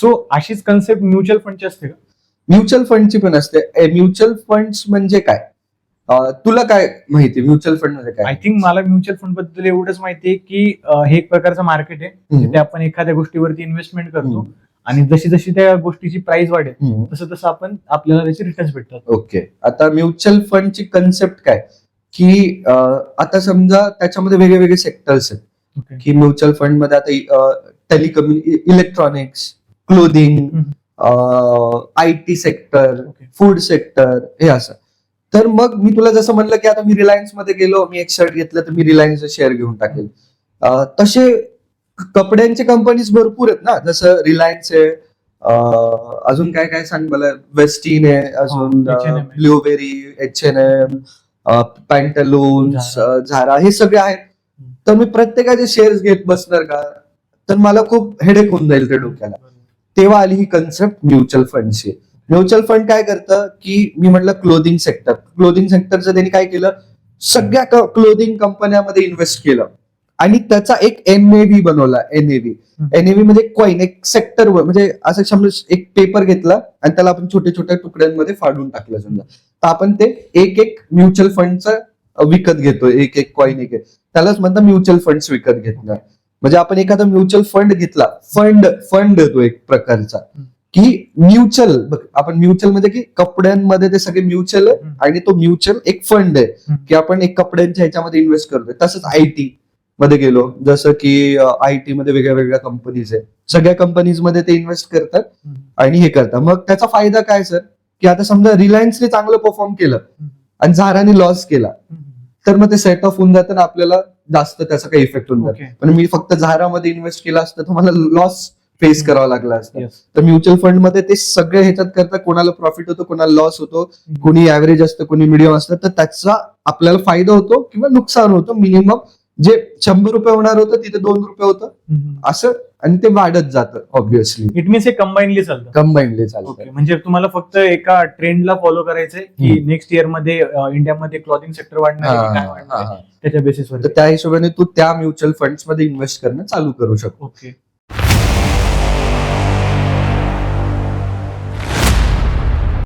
So अशीच concept mutual फंडची असते का? म्युच्युअल फंडची पण असते. म्युच्युअल फंड्स म्हणजे काय? तुला काय माहिती? म्युच्युअल फंड म्हणजे काय? आय थिंक मला म्युच्युअल फंडबद्दल एवढंच माहिती आहे की हे एक प्रकारचं मार्केट आहे. जिथे आपण एखाद्या गोष्टीवरती इन्व्हेस्टमेंट करतो. आणि जशी जशी त्या गोष्टीची प्राइस वाढेल. तसं तसं आपण आपल्याला त्याचे रिटर्न्स भेटतात. ओके. आता म्युच्युअल फंडची कन्सेप्ट काय? की आता समजा त्याच्यामध्ये वेगळे वेगळे सेक्टर्स आहेत की म्युच्युअल फंडमध्ये आता टेलिकम्युनि electronics clothing I T sector food sector हे असं. तर मग मी तुला जसं म्हणलं की आता मी रिलायन्समध्ये गेलो मी एक शर्ट घेतलं तर मी रिलायन्सचं शेअर घेऊन टाकेल. तसे कपड्यांचे कंपनीज भरपूर आहेत ना. जसं रिलायन्स आहे अजून काय काय सांग मला? वेस्टीन आहे अजून. Blueberry H N M Pantaloons Zara. Zara. हे सगळे आहेत. तर मी प्रत्येकाचे शेअर्स घेत बसणार का? तर मला खूप हेडेक होऊन जाईल ते डोक्याला. तेव्हा आली ही कन्सेप्ट म्युच्युअल फंडची म्युच्युअल फंड काय करतं? की मी म्हटलं क्लोदिंग सेक्टर क्लोदिंग सेक्टरचं त्यांनी काय केलं? सगळ्या क्लोदिंग कंपन्यामध्ये इन्व्हेस्ट केलं. आणि त्याचा एक एनएव्ही बनवला एनएव्ही एनएव्ही म्हणजे कॉईन एक सेक्टर म्हणजे असं समजा एक पेपर घेतला आणि त्याला आपण छोट्या छोट्या तुकड्यांमध्ये फाडून टाकलं समजा. तर आपण ते एक एक म्युच्युअल फंडचं विकत घेतो एक एक कॉईन एक एक. त्यालाच म्हणतात म्युच्युअल फंड्स विकत घेतलं. म्हणजे आपण एखादा म्युच्युअल फंड घेतला फंड फंड तो एक प्रकारचा. की म्युच्युअल बघ आपण म्युच्युअल म्हणजे की कपड्यांमध्ये ते सगळे म्युच्युअल आहे. आणि तो म्युच्युअल एक फंड आहे. की आपण एक कपड्यांच्या ह्याच्यामध्ये इन्व्हेस्ट करतोय तसंच आय टी मध्ये गेलो जसं की आय टी मध्ये वेगळ्या वेगळ्या कंपनीज आहे सगळ्या कंपनीजमध्ये ते इन्व्हेस्ट करतात. आणि हे करतात मग त्याचा फायदा काय सर की आता समजा रिलायन्सने चांगलं परफॉर्म केलं आणि झाराने लॉस केला तर मग ते सेट ऑफ होऊन जातं आपल्याला जास्त त्याचा काही इफेक्ट होऊन जातो. पण मी फक्त झारामध्ये इन्व्हेस्ट केला असतं तर मला लॉस फेस करावा लागला असता. तर म्युच्युअल फंडमध्ये ते सगळे ह्याच्यात करतात कोणाला प्रॉफिट होतो कोणाला लॉस होतो कोणी ऍव्हरेज असतं कोणी मिडियम असतं तर त्याचा आपल्याला फायदा होतो किंवा नुकसान होतं मिनिमम जे शंभर रुपये होणार होतं तिथे दोन रुपये होतं. असं आणि ते वाढत जातं ऑब्विसली इट मीन्स हे कंबाईनली चालतं. कंबाईनली चालतं. ओके म्हणजे तुम्हाला फक्त एका ट्रेंडला फॉलो करायचंय की नेक्स्ट इयरमध्ये अं, इंडियामध्ये क्लॉथिंग सेक्टर वाढणार आहे की काय वाढणार आहे? त्याच्या बेसिसवर तर त्या हिशोबाने तू त्या म्युच्युअल फंड्समध्ये इन्व्हेस्ट करणं चालू करू शकतो. ओके